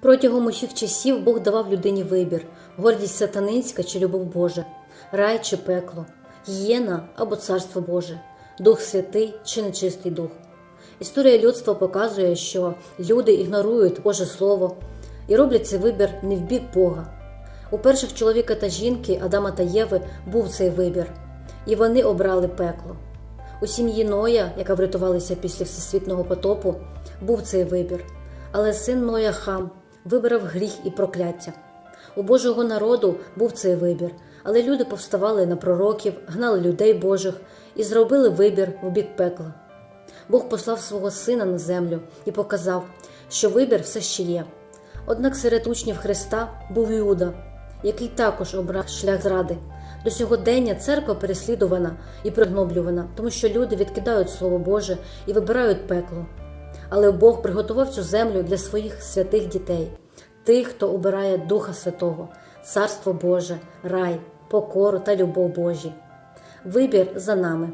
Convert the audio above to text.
Протягом усіх часів Бог давав людині вибір: гордість сатанинська чи любов Божа, рай чи пекло, гієна або царство Боже, Дух Святий чи нечистий дух. Історія людства показує, що люди ігнорують Боже Слово і роблять цей вибір не в бік Бога. У перших чоловіка та жінки Адама та Єви був цей вибір, і вони обрали пекло. У сім'ї Ноя, яка врятувалася після всесвітнього потопу, був цей вибір, але син Ноя Хам вибрав гріх і прокляття. У Божого народу був цей вибір, але люди повставали на пророків, гнали людей Божих і зробили вибір в бік пекла. Бог послав свого сина на землю і показав, що вибір все ще є. Однак серед учнів Христа був Іуда, який також обрав шлях зради. До сьогодення церква переслідувана і пригноблювана, тому що люди відкидають Слово Боже і вибирають пекло. Але Бог приготував цю землю для своїх святих дітей, тих, хто обирає Духа Святого, Царство Боже, рай, покору та любов Божі. Вибір за нами.